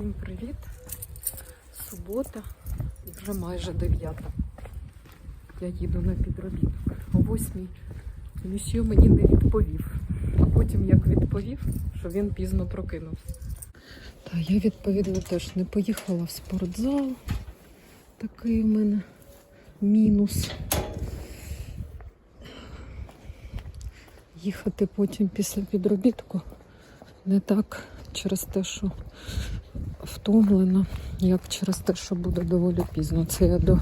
Всім привіт! Субота вже майже дев'ята. Я їду на підробіток. О восьмій Місьо мені не відповів. А потім як відповів, що він пізно прокинувся. Та я відповідно теж не поїхала в спортзал. Такий в мене мінус. Їхати потім після підробітку не так через те, що втомлена, як через те, що буде доволі пізно. Це я до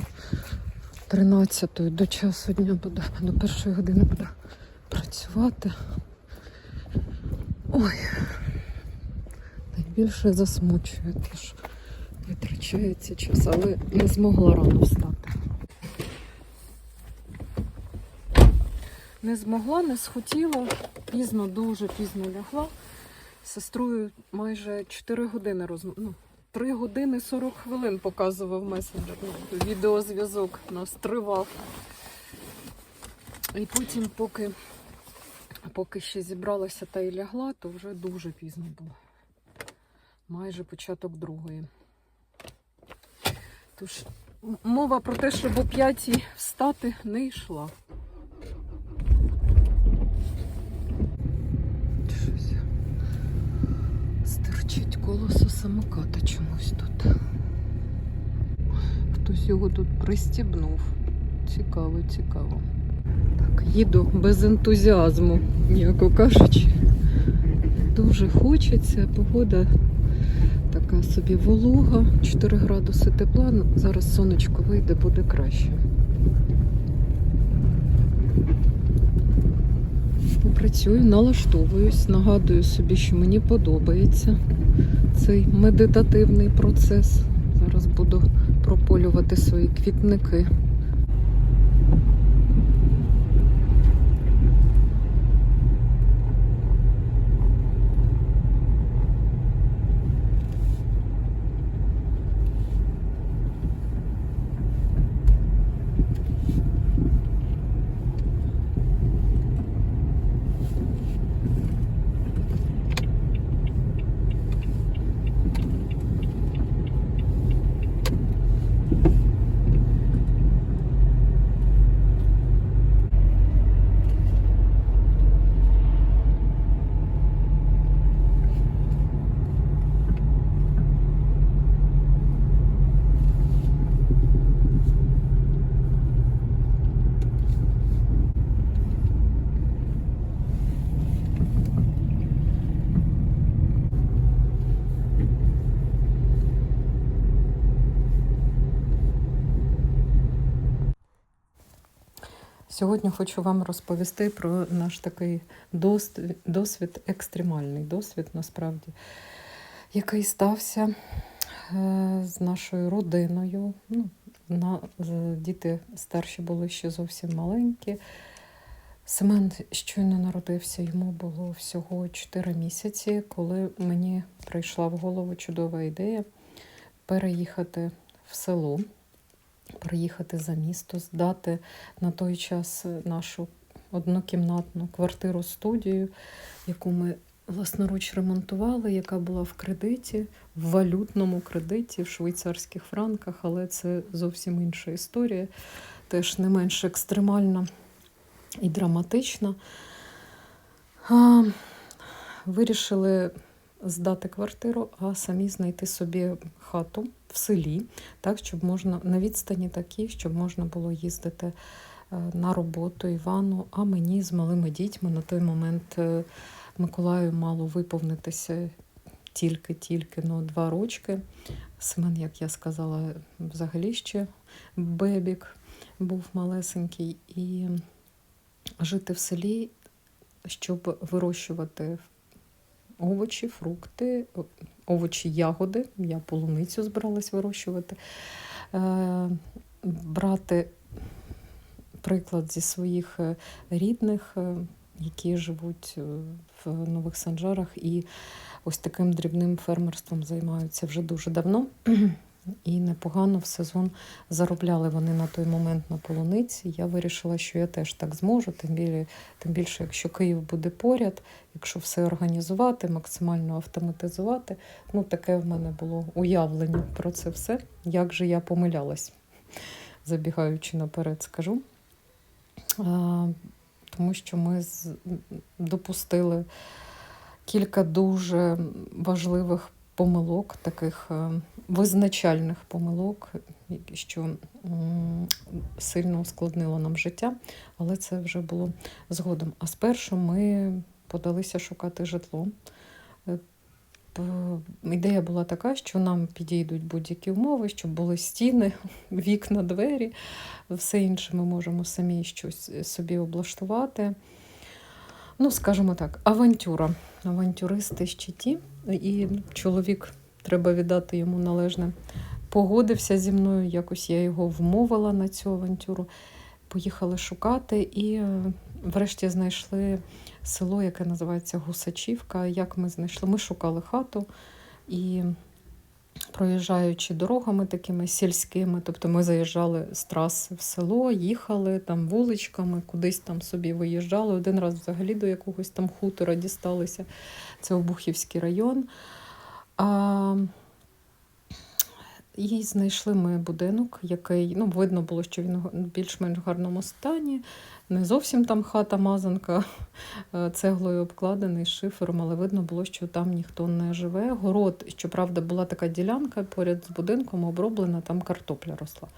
13-ї, до часу дня буду, до першої години буду працювати. Ой, найбільше засмучує, те, що витрачається час, але не змогла рано встати. Не змогла, не схотіла, пізно, дуже пізно лягла. Сестрою майже 4 години розм... ну, 3 години 40 хвилин показував месенджер. Ну, Відеозв'язок нас тривав. І потім, поки, поки ще зібралася та й лягла, то вже дуже пізно було. Майже початок другої. Тож мова про те, щоб о п'ятій встати не йшла. Щось стирчить колесо самоката чомусь тут. Хтось його тут пристібнув. Цікаво, цікаво. Так, їду без ентузіазму, м'яко кажучи. Дуже хочеться. Погода така собі волога, 4 градуси тепла. Ну, Зараз сонечко вийде, буде краще. Працюю, налаштовуюсь, нагадую собі, що мені подобається цей медитативний процес. Зараз буду прополювати свої квітники. Сьогодні хочу вам розповісти про наш такий досвід, досвід екстремальний досвід, насправді, який стався е, з нашою родиною. Ну, на, діти старші були ще зовсім маленькі. Семен щойно народився, йому було всього 4 місяці, коли мені прийшла в голову чудова ідея переїхати в село, переїхати за місто, здати на той час нашу однокімнатну квартиру студію, яку ми власноруч ремонтували, яка була в кредиті, в валютному кредиті, в швейцарських франках, але це зовсім інша історія, теж не менш екстремальна і драматична. А, вирішили здати квартиру, а самі знайти собі хату в селі, так, щоб можна на відстані такі, щоб можна було їздити е, на роботу Івану, а мені з малими дітьми на той момент е, Миколаю мало виповнитися тільки-тільки ну, два рочки. Семен, як я сказала, взагалі ще бебік був малесенький. І жити в селі, щоб вирощувати овочі, фрукти, овочі, ягоди. Я полуницю збиралась вирощувати. Е, брати приклад зі своїх е, рідних, е, які живуть в Нових Санжарах і ось таким дрібним фермерством займаються вже дуже давно. І непогано в сезон заробляли вони на той момент на полуниці. Я вирішила, що я теж так зможу, тим більше, тим більше, якщо Київ буде поряд, якщо все організувати, максимально автоматизувати. Ну, таке в мене було уявлення про це все. Як же я помилялась, забігаючи наперед, скажу. А, тому що ми допустили кілька дуже важливих помилок, таких е, визначальних помилок, що сильно ускладнило нам життя, але це вже було згодом. А спершу ми подалися шукати житло. Е, Ідея була така, що нам підійдуть будь-які умови, щоб були стіни, вікна, двері, все інше ми можемо самі щось собі облаштувати. Ну, скажімо так, авантюра. Авантюристи ще ті. І чоловік, треба віддати йому належне, погодився зі мною. Якось я його вмовила на цю авантюру. Поїхали шукати і е, врешті знайшли село, яке називається Гусачівка. Як ми знайшли? Ми шукали хату і проїжджаючи дорогами такими сільськими, тобто ми заїжджали з траси в село, їхали там вуличками, кудись там собі виїжджали. Один раз взагалі до якогось там хутора дісталися. Це Обухівський район. А, і знайшли ми будинок, який ну, видно було, що він в більш-менш гарному стані. Не зовсім там хата мазанка, е, цеглою обкладений шифером, але видно було, що там ніхто не живе. Город, щоправда, була така ділянка поряд з будинком оброблена, там картопля росла.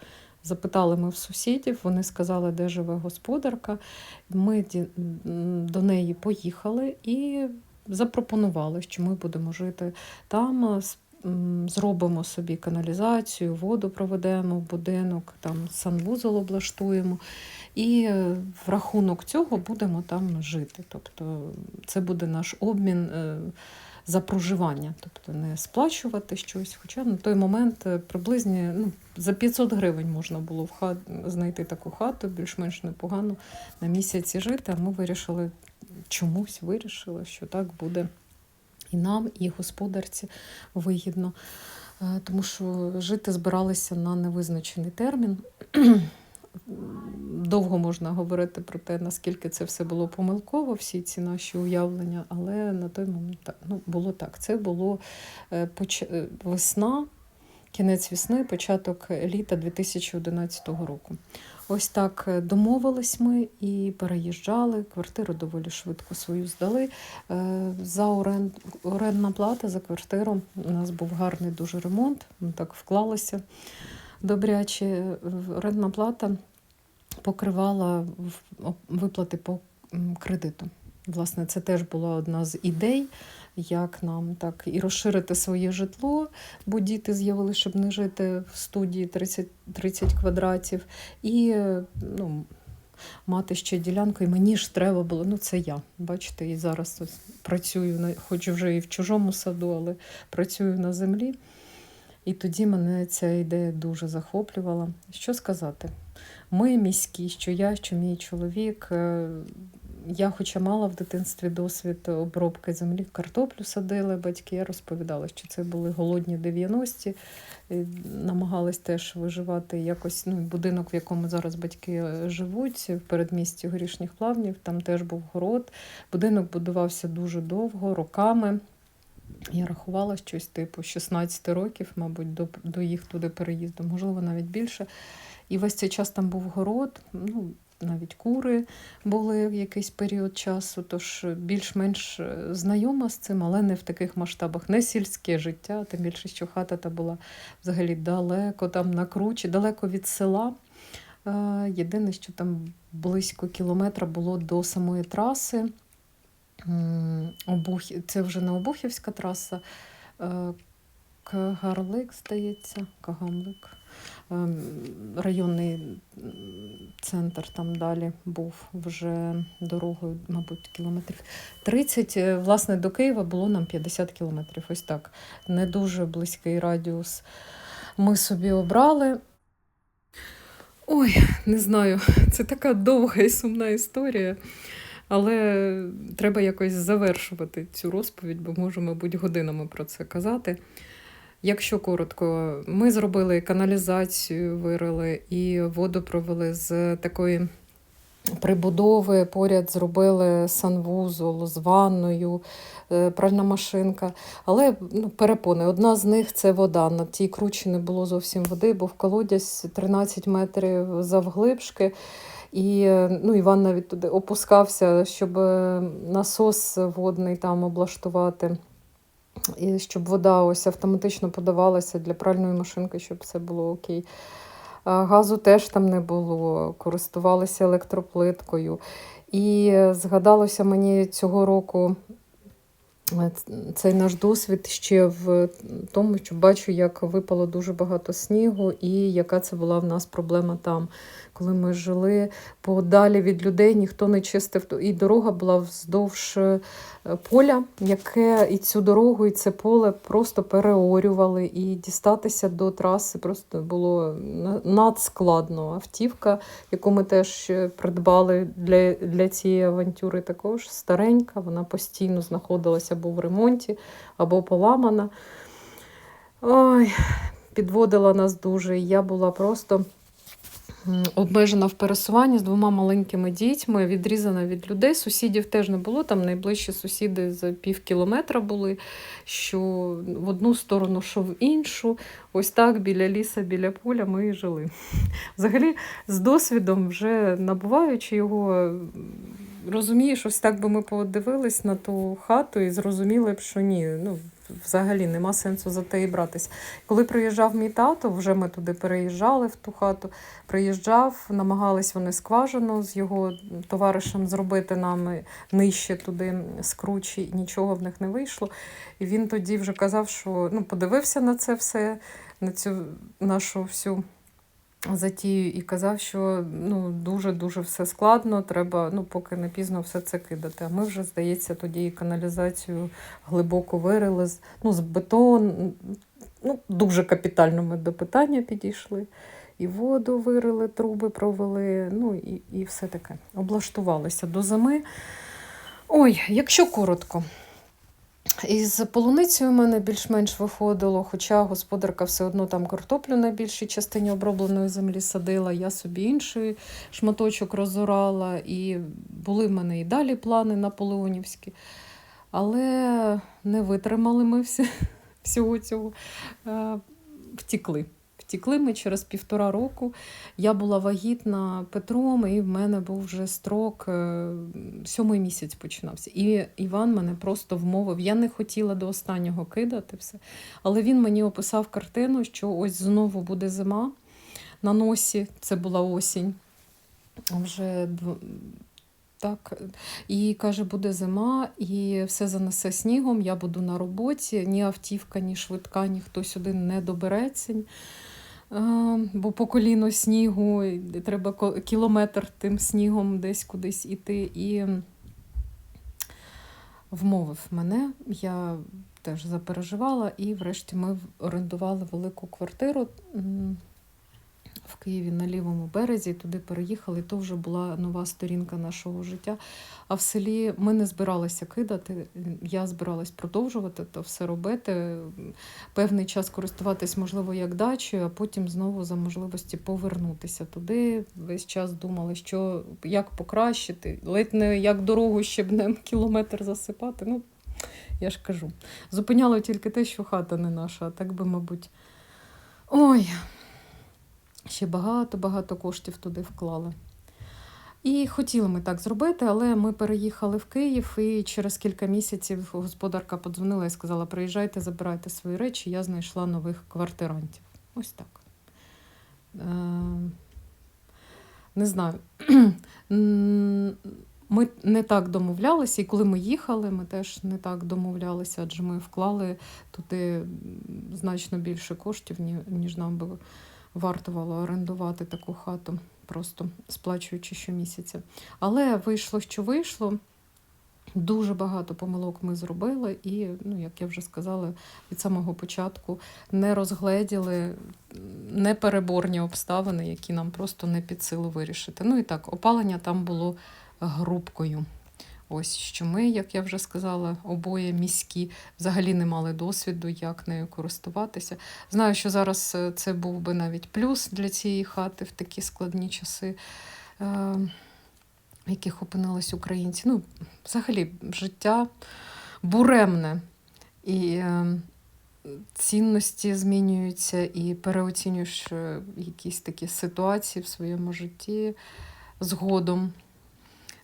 Запитали ми в сусідів, вони сказали, де живе господарка. Ми до неї поїхали і запропонували, що ми будемо жити там. м, Зробимо собі каналізацію, воду проведемо в будинок, там санвузол облаштуємо. І е, в рахунок цього будемо там жити. Тобто це буде наш обмін е, за проживання, тобто не сплачувати щось. Хоча на той момент е, приблизно ну, за 500 гривень можна було в хат, знайти таку хату, більш-менш непогано на місяці жити. А ми вирішили, чомусь вирішили, що так буде і нам, і господарці вигідно. Е, Тому що жити збиралися на невизначений термін. Довго можна говорити про те, наскільки це все було помилково, всі ці наші уявлення, але на той момент ну, було так. Це було е, поч... е, весна, кінець весни, початок літа 2011 року. Ось так е, домовились ми і переїжджали. Квартиру доволі швидко свою здали. Е, За орен... орендна плата за квартиру. У нас був гарний дуже ремонт. Ми так вклалися добряче. Орендна плата покривала виплати по кредиту. Власне, це теж була одна з ідей, як нам так і розширити своє житло, бо діти з'явили, щоб не жити в студії 30, 30 квадратів. І е, ну, мати ще ділянку, і мені ж треба було, ну це я. Бачите, і зараз ось працюю, хоч вже і в чужому саду, але працюю на землі. І тоді мене ця ідея дуже захоплювала. Що сказати? Ми міські, що я, що мій чоловік. Е, Я, хоча мала в дитинстві досвід обробки землі, картоплю садили батьки, я розповідала, що це були голодні 90-ті, намагались теж виживати якось. Ну, будинок, в якому зараз батьки е, живуть, в передмісті горішніх плавнів, там теж був город. Будинок будувався дуже довго, роками. Я рахувала щось типу 16 років, мабуть, до, до їх туди переїзду, можливо, навіть більше. І весь цей час там був город, ну, навіть кури були в якийсь період часу, тож більш-менш е, знайома з цим, але не в таких масштабах. Не сільське життя, тим більше, що хата та була взагалі далеко, там на кручі, далеко від села. Е, Єдине, що там близько кілометра було до самої траси. Це вже не Обухівська траса, е, Кагарлик, здається, Кагамлик. Ем, Районний центр там далі був вже дорогою, мабуть, кілометрів 30. Е, Власне, до Києва було нам 50 кілометрів. Ось так. Не дуже близький радіус ми собі обрали. Ой, не знаю, це така довга і сумна історія. Але треба якось завершувати цю розповідь, бо можу, мабуть, годинами про це казати. Якщо коротко, ми зробили каналізацію, вирили і воду провели з такої прибудови. Поряд зробили санвузол з ванною, е, пральна машинка. Але ну, перепони. Одна з них це вода. На тій кручі не було зовсім води, бо в колодязь 13 метрів завглибшки. І е, ну, Іван навіть туди опускався, щоб е, насос водний там облаштувати, і щоб вода ось автоматично подавалася для пральної машинки, щоб все було окей. Газу теж там не було, користувалися електроплиткою. І згадалося мені цього року е, цей наш досвід ще в тому, що бачу, як випало дуже багато снігу, і яка це була в нас проблема там. Коли ми жили подалі від людей, ніхто не чистив. І дорога була вздовж е, поля, яке і цю дорогу, і це поле просто переорювали. І дістатися до траси просто було надскладно. Автівка, яку ми теж е, придбали для, для цієї авантюри, також старенька. Вона постійно знаходилася або в ремонті, або поламана. Ой, підводила нас дуже. І я була просто обмежена в пересуванні з двома маленькими дітьми, відрізана від людей. Сусідів теж не було. Там найближчі сусіди за пів кілометра були, що в одну сторону, що в іншу. Ось так біля ліса, біля поля ми і жили. Взагалі, з досвідом, вже набуваючи його, розумієш, ось так би ми подивились на ту хату і зрозуміли б, що ні, ну взагалі нема сенсу за те і братись. Коли приїжджав мій тато, вже ми туди переїжджали в ту хату. Приїжджав, намагались вони скважину з його товаришем зробити нам нижче туди скручі, нічого в них не вийшло. І він тоді вже казав, що ну, подивився на це все, на цю нашу всю затію, і казав, що ну, дуже-дуже все складно, треба, ну, поки не пізно все це кидати. А ми вже, здається, тоді і каналізацію глибоко вирили, з- ну, з бетон. Ну, дуже капітально ми до питання підійшли. І воду вирили, труби провели, ну і, і все таке. Облаштувалися до зими. Ой, якщо коротко. Із полуницею в мене більш-менш виходило, хоча господарка все одно там картоплю на більшій частині обробленої землі садила, я собі інший шматочок розорала, і були в мене і далі плани наполеонівські. Але не витримали ми всі, всього цього. Е, Втікли. Втікли ми через півтора року. Я була вагітна Петром, і в мене був вже строк, е, сьомий місяць починався. І Іван мене просто вмовив. Я не хотіла до останнього кидати все. Але він мені описав картину, що ось знову буде зима на носі. Це була осінь. Вже так. І каже, буде зима, і все занесе снігом. Я буду на роботі. Ні автівка, ні швидка, ніхто сюди не добереться. Бо по коліно снігу, треба кілометр тим снігом десь кудись іти. І вмовив мене. Я теж запереживала, і врешті ми орендували велику квартиру в Києві на лівому березі. Туди переїхали. То вже була нова сторінка нашого життя. А в селі ми не збиралися кидати. Я збиралась продовжувати то все робити. Певний час користуватись, можливо, як дачею, а потім знову за можливості повернутися туди. Весь час думали, що як покращити, ледь не як дорогу щебнем кілометр засипати. Ну, я ж кажу. Зупиняло тільки те, що хата не наша, а так би, мабуть. Ой, ще багато-багато коштів туди вклали. І хотіли ми так зробити, але ми переїхали в Київ, і через кілька місяців господарка подзвонила і сказала: приїжджайте, забирайте свої речі, я знайшла нових квартирантів. Ось так. Е, не знаю. Ми не так домовлялися, і коли ми їхали, ми теж не так домовлялися, адже ми вклали туди значно більше коштів, ніж нам би вартувало орендувати таку хату, просто сплачуючи щомісяця. Але вийшло, що вийшло. Дуже багато помилок ми зробили, і, ну, як я вже сказала, від самого початку не розгледіли непереборні обставини, які нам просто не під силу вирішити. Ну і так, опалення там було грубкою. Ось що ми, як я вже сказала, обоє міські, взагалі не мали досвіду, як нею користуватися. Знаю, що зараз е, це був би навіть плюс для цієї хати в такі складні часи, е, в яких опинились українці. Ну, взагалі, життя буремне. І е, цінності змінюються, і переоцінюєш якісь такі ситуації в своєму житті згодом.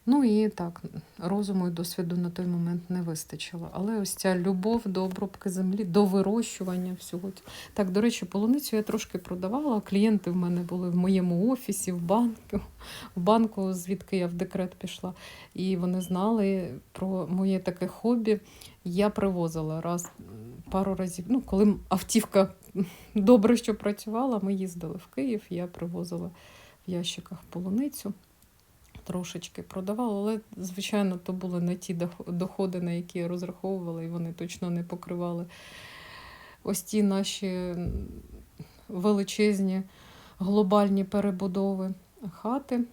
Ну і так, розуму і досвіду на той момент не вистачило. Але ось ця любов до обробки землі, до вирощування всього. Так, до речі, полуницю я трошки продавала. Клієнти в мене були в моєму офісі, в банку, в банку, звідки я в декрет пішла. І вони знали про моє таке хобі. Я привозила раз пару разів. Ну, коли автівка добре що працювала, ми їздили в Київ, я привозила в ящиках полуницю трошечки продавала, але, звичайно, то були не ті доходи, на які я розраховувала, і вони точно не покривали ось ті наші величезні глобальні перебудови хати.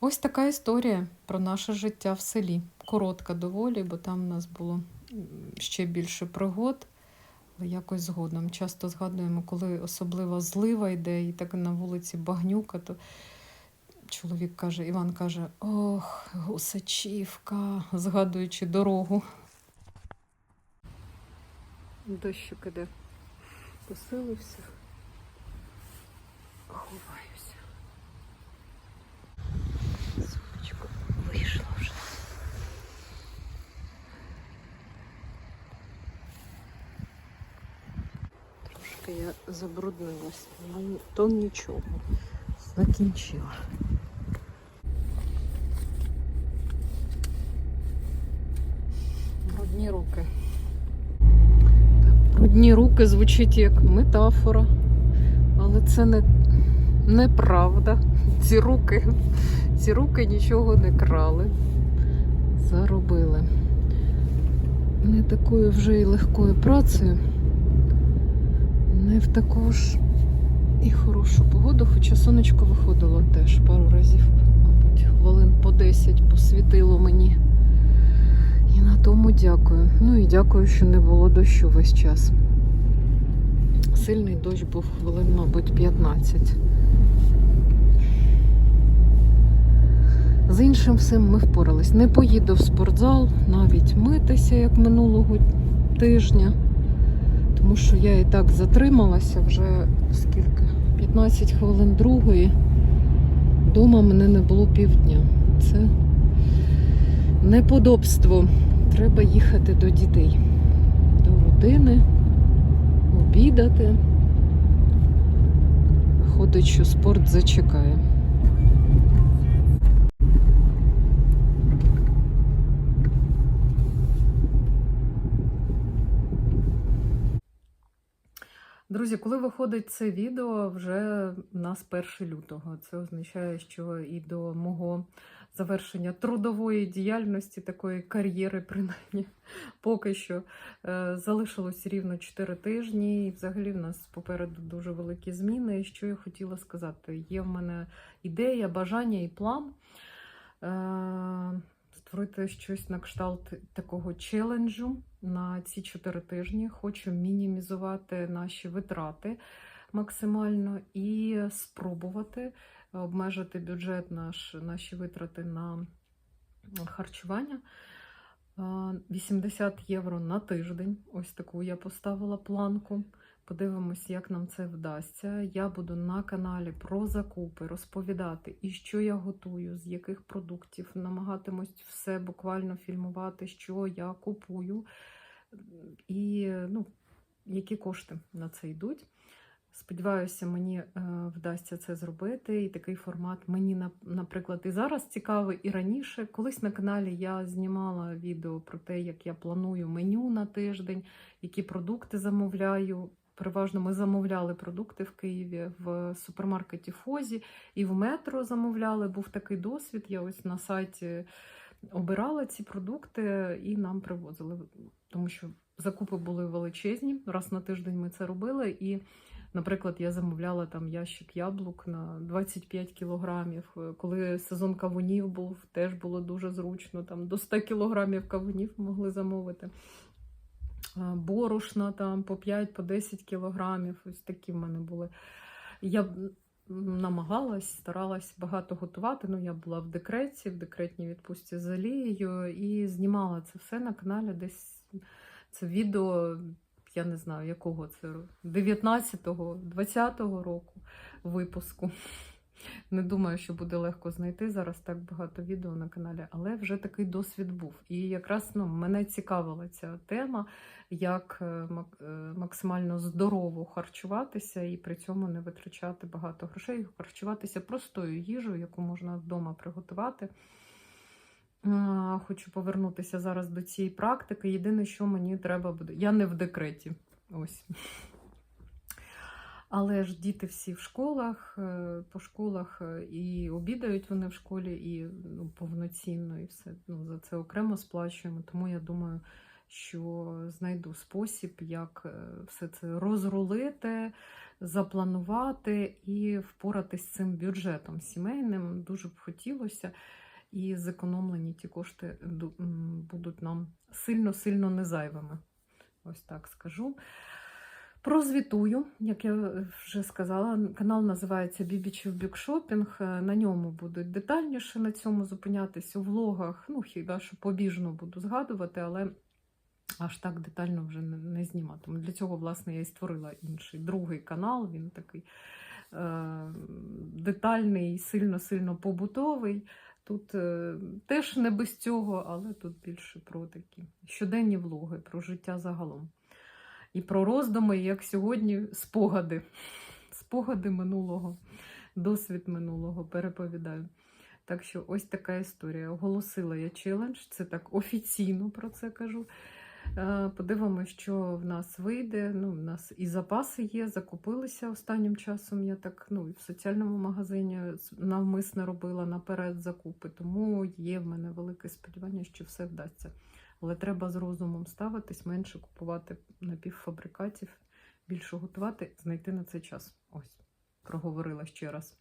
Ось така історія про наше життя в селі. Коротка доволі, бо там в нас було ще більше пригод. Але якось згодом. Часто згадуємо, коли особлива злива йде і так на вулиці багнюка, то чоловік каже, Іван каже: Ох, гусачівка, згадуючи дорогу. Дощик іде. Посилився. Ховаюся. Сонечко вийшло вже. Трошки я забруднилась, ну то нічого. Закінчила. Брудні руки. Брудні руки звучить як метафора, але це не неправда. Ці руки, ці руки нічого не крали, заробили. Не такою вже і легкою працею, не в таку ж і хорошу погоду, хоча сонечко виходило теж пару разів, мабуть, хвилин по 10 посвітило мені. На тому дякую. Ну і дякую, що не було дощу весь час. Сильний дощ був хвилин, мабуть, 15. З іншим всім ми впорались. Не поїду в спортзал, навіть митися, як минулого тижня. Тому що я і так затрималася вже скільки? 15 хвилин другої. Дома мене не було півдня. Це неподобство. Треба їхати до дітей, до родини, обідати. Ходить, що спорт зачекає. Друзі, коли виходить це відео, вже в нас 1 лютого. Це означає, що і до мого завершення трудової діяльності, такої кар'єри, принаймні, поки що е, залишилось рівно 4 тижні. І взагалі в нас попереду дуже великі зміни. І що я хотіла сказати? Є в мене ідея, бажання і план. Е, Створити щось на кшталт такого челенджу на ці 4 тижні. Хочу мінімізувати наші витрати максимально і спробувати обмежити бюджет наш, наші витрати на харчування. Е, 80 євро на тиждень. Ось таку я поставила планку. Подивимось, як нам це вдасться. Я буду на каналі про закупи розповідати, і що я готую, з яких продуктів. Намагатимусь все буквально фільмувати, що я купую, і ну, які кошти на це йдуть. Сподіваюся, мені е, вдасться це зробити. І такий формат мені, наприклад, і зараз цікавий, і раніше. Колись на каналі я знімала відео про те, як я планую меню на тиждень, які продукти замовляю. Переважно ми замовляли продукти в Києві в супермаркеті Фозі і в метро замовляли. Був такий досвід. Я ось на сайті обирала ці продукти і нам привозили, тому що закупи були величезні. Раз на тиждень ми це робили. І Наприклад, я замовляла там ящик яблук на 25 кілограмів. Коли сезон кавунів був, теж було дуже зручно. Там до 100 кілограмів кавунів могли замовити. Борошна там по 5 по 10 кілограмів. Ось такі в мене були. Я намагалась, старалась багато готувати. Ну, я була в декреті, в декретній відпустці з Алією і знімала це все на каналі. Десь це відео, я не знаю, якого це 19-го, 20-го року випуску. Не думаю, що буде легко знайти зараз так багато відео на каналі, але вже такий досвід був. І якраз ну, мене цікавила ця тема, як е, е, максимально здорово харчуватися і при цьому не витрачати багато грошей, харчуватися простою їжею, яку можна вдома приготувати. Хочу повернутися зараз до цієї практики. Єдине, що мені треба буде. Я не в декреті. Ось. Але ж діти всі в школах, е, по школах е, і обідають вони в школі, і ну, повноцінно, і все. Ну, за це окремо сплачуємо. Тому я думаю, що знайду спосіб, як е, все це розрулити, запланувати і впоратись з цим бюджетом сімейним. Дуже б хотілося. І зекономлені ті кошти будуть нам сильно-сильно незайвими. Ось так скажу. Прозвітую, як я вже сказала, канал називається Бібічів Бікшопінг. На ньому будуть детальніше на цьому зупинятись у влогах. Ну, хіба що побіжно буду згадувати, але аж так детально вже не зніматиму. Для цього, власне, я і створила інший другий канал. Він такий е, детальний, сильно-сильно побутовий. Тут е, теж не без цього, але тут більше про такі щоденні влоги, про життя загалом. І про роздуми, як сьогодні, спогади. Спогади минулого, досвід минулого переповідаю. Так що ось така історія. Оголосила я челендж, це так офіційно про це кажу. Е, Подивимося, що в нас вийде. Ну, в нас і запаси є, закупилися останнім часом. Я так ну, в соціальному магазині навмисно робила наперед закупи, тому є в мене велике сподівання, що все вдасться. Але треба з розумом ставитись, менше купувати напівфабрикатів, більше готувати, знайти на це час. Ось, проговорила ще раз.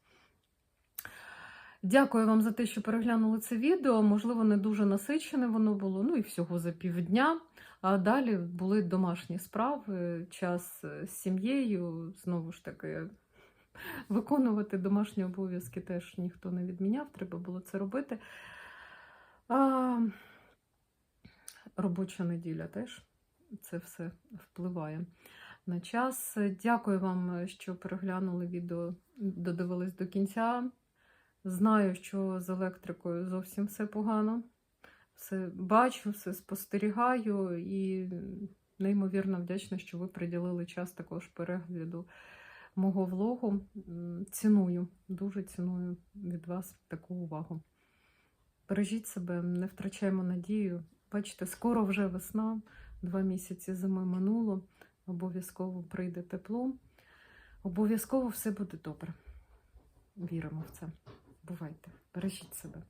Дякую вам за те, що переглянули це відео. Можливо, не дуже насичене воно було, ну і всього за півдня. А далі були домашні справи, час з сім'єю. Знову ж таки, виконувати домашні обов'язки теж ніхто не відміняв, треба було це робити. А, робоча неділя теж це все впливає на час. Дякую вам, що переглянули відео, додивились до кінця. Знаю, що з електрикою зовсім все погано. Все бачу, все спостерігаю і неймовірно вдячна, що ви приділили час також перегляду мого влогу. Ціную, дуже ціную від вас таку увагу. Бережіть себе, не втрачаємо надію. Бачите, скоро вже весна, два місяці зими минуло. Обов'язково прийде тепло. Обов'язково все буде добре. Віримо в це. Бувайте, бережіть себе.